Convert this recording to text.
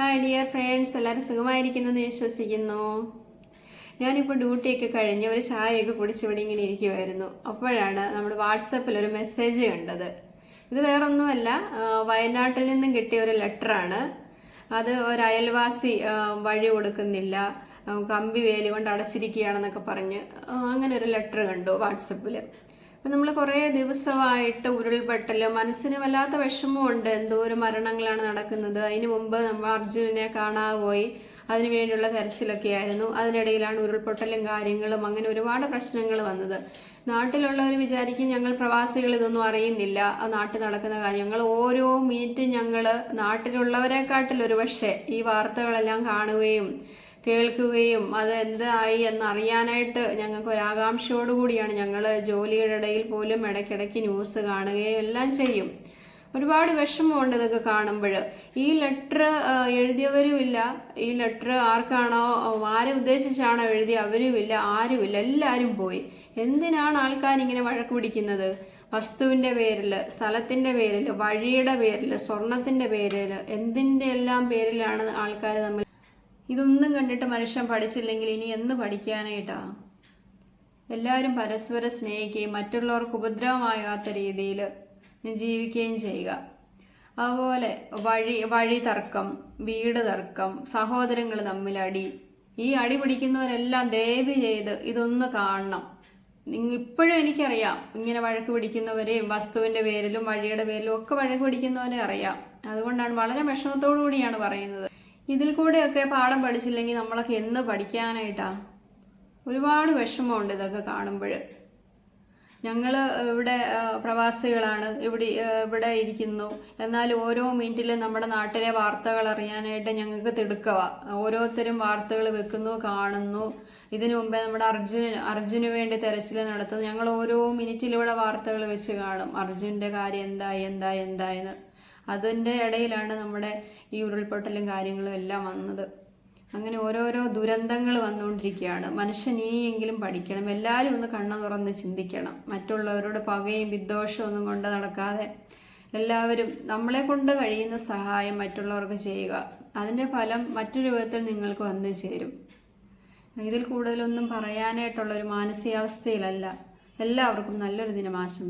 Hi dear friends എല്ലാവരും സുഖമായിരിക്കുന്നു എന്ന് വിശ്വസിക്കുന്നു. ഞാനിപ്പോൾ ഡ്യൂട്ടിയൊക്കെ കഴിഞ്ഞ് ഒരു ചായയൊക്കെ കുടിച്ച് ഇവിടെ ഇങ്ങനെ ഇരിക്കുമായിരുന്നു അപ്പോഴാണ് നമ്മുടെ വാട്സപ്പിൽ ഒരു മെസ്സേജ് കണ്ടത്. ഇത് വേറൊന്നുമല്ല വയനാട്ടിൽ നിന്നും കിട്ടിയ ഒരു ലെറ്ററാണ് അത് ഒരു അയൽവാസി വഴി കൊടുക്കുന്നില്ല. കമ്പി വേലി കൊണ്ട് അടച്ചിരിക്കുകയാണെന്നൊക്കെ പറഞ്ഞ് അങ്ങനെ ഒരു ലെറ്റർ കണ്ടു വാട്സപ്പിൽ അപ്പം നമ്മൾ കുറേ ദിവസമായിട്ട് ഉരുൾപൊട്ടൽ മനസ്സിന് വല്ലാത്ത വിഷമമുണ്ട്. എന്തോരം മരണങ്ങളാണ് നടക്കുന്നത്. അതിന് മുമ്പ് നമ്മൾ അർജുനനെ കാണാതെ പോയി. അതിനു വേണ്ടിയുള്ള തെരച്ചിലൊക്കെ ആയിരുന്നു. അതിനിടയിലാണ് ഉരുൾപൊട്ടലും കാര്യങ്ങളും അങ്ങനെ ഒരുപാട് പ്രശ്നങ്ങൾ വന്നത്. നാട്ടിലുള്ളവർ വിചാരിക്കും ഞങ്ങൾ പ്രവാസികൾ ഇതൊന്നും അറിയുന്നില്ല. ആ നാട്ടിൽ നടക്കുന്ന കാര്യങ്ങൾ ഓരോ മിനിറ്റും ഞങ്ങൾ നാട്ടിലുള്ളവരെക്കാട്ടിൽ ഒരു പക്ഷേ ഈ വാർത്തകളെല്ലാം കാണുകയും കേൾക്കുകയും അത് എന്തായി എന്നറിയാനായിട്ട് ഞങ്ങൾക്ക് ഒരു ആകാംക്ഷയോടുകൂടിയാണ് ഞങ്ങൾ ജോലിയുടെ ഇടയിൽ പോലും ഇടയ്ക്കിടയ്ക്ക് ന്യൂസ് കാണുകയും എല്ലാം ചെയ്യും. ഒരുപാട് വിഷമമുണ്ട് ഇതൊക്കെ കാണുമ്പോൾ ഈ ലെറ്റർ എഴുതിയവരുമില്ല. ഈ ലെറ്റർ ആർക്കാണോ ആരെ ഉദ്ദേശിച്ചാണോ എഴുതി അവരുമില്ല ആരുമില്ല എല്ലാവരും പോയി. എന്തിനാണ് ആൾക്കാർ ഇങ്ങനെ വഴക്ക് പിടിക്കുന്നത്? വസ്തുവിന്റെ പേരിൽ സ്ഥലത്തിന്റെ പേരിൽ വഴിയുടെ പേരിൽ സ്വർണത്തിന്റെ പേരിൽ എന്തിന്റെ എല്ലാം പേരിലാണ് ആൾക്കാർ തമ്മിൽ ഇതൊന്നും കണ്ടിട്ട് മനുഷ്യൻ പഠിച്ചില്ലെങ്കിൽ ഇനി എന്ന് പഠിക്കാനായിട്ടാ എല്ലാവരും പരസ്പരം സ്നേഹിക്കുകയും മറ്റുള്ളവർക്ക് ഉപദ്രവമാകാത്ത രീതിയിൽ ജീവിക്കുകയും ചെയ്യുക. അതുപോലെ വഴി വഴി തർക്കം വീട് തർക്കം സഹോദരങ്ങൾ തമ്മിൽ അടി. ഈ അടി പിടിക്കുന്നവരെല്ലാം ദയവ് ചെയ്ത് ഇതൊന്ന് കാണണം. നിങ്ങൾ ഇപ്പോഴും എനിക്കറിയാം. ഇങ്ങനെ വഴക്ക് പിടിക്കുന്നവരെയും വസ്തുവിന്റെ പേരിലും വഴിയുടെ പേരിലും ഒക്കെ വഴക്ക് പിടിക്കുന്നവരെ അറിയാം. അതുകൊണ്ടാണ് വളരെ വിഷമത്തോടു കൂടിയാണ് പറയുന്നത്. ഇതിൽ കൂടെയൊക്കെ പാഠം പഠിച്ചില്ലെങ്കിൽ നമ്മളൊക്കെ എന്ന് പഠിക്കാനായിട്ടാ? ഒരുപാട് വിഷമമുണ്ട് ഇതൊക്കെ കാണുമ്പോൾ. ഞങ്ങൾ ഇവിടെ പ്രവാസികളാണ്. ഇവിടെ ഇവിടെ ഇരിക്കുന്നു. എന്നാൽ ഓരോ മിനിറ്റിലും നമ്മുടെ നാട്ടിലെ വാർത്തകൾ അറിയാനായിട്ട് ഞങ്ങൾക്ക് തിടുക്കവ. ഓരോരുത്തരും വാർത്തകൾ വെക്കുന്നു കാണുന്നു. ഇതിനു മുമ്പേ നമ്മുടെ അർജുന അർജുന് വേണ്ടി തെരച്ചിൽ നടത്തുന്നു. ഞങ്ങൾ ഓരോ മിനിറ്റിലൂടെ വാർത്തകൾ വെച്ച് കാണും. അർജുന്റെ കാര്യം എന്തായി എന്തായി എന്തായെന്ന് അതിന്റെ ഇടയിലാണ് നമ്മുടെ ഈ ഉരുൾപൊട്ടലും കാര്യങ്ങളും എല്ലാം വന്നത്. അങ്ങനെ ഓരോരോ ദുരന്തങ്ങൾ വന്നുകൊണ്ടിരിക്കുകയാണ്. മനുഷ്യൻ ഇനിയെങ്കിലും പഠിക്കണം. എല്ലാവരും ഒന്ന് കണ്ണു തുറന്ന് ചിന്തിക്കണം. മറ്റുള്ളവരോട് പകയും വിദ്വേഷവും ഒന്നും കൊണ്ട് നടക്കാതെ എല്ലാവരും നമ്മളെ കൊണ്ട് കഴിയുന്ന സഹായം മറ്റുള്ളവർക്ക് ചെയ്യുക. അതിന്റെ ഫലം മറ്റൊരു വിധത്തിൽ നിങ്ങൾക്ക് വന്നു ചേരും. ഇതിൽ കൂടുതലൊന്നും പറയാനായിട്ടുള്ളൊരു മാനസികാവസ്ഥയിലല്ല. എല്ലാവർക്കും നല്ലൊരു ദിനം ആശംസ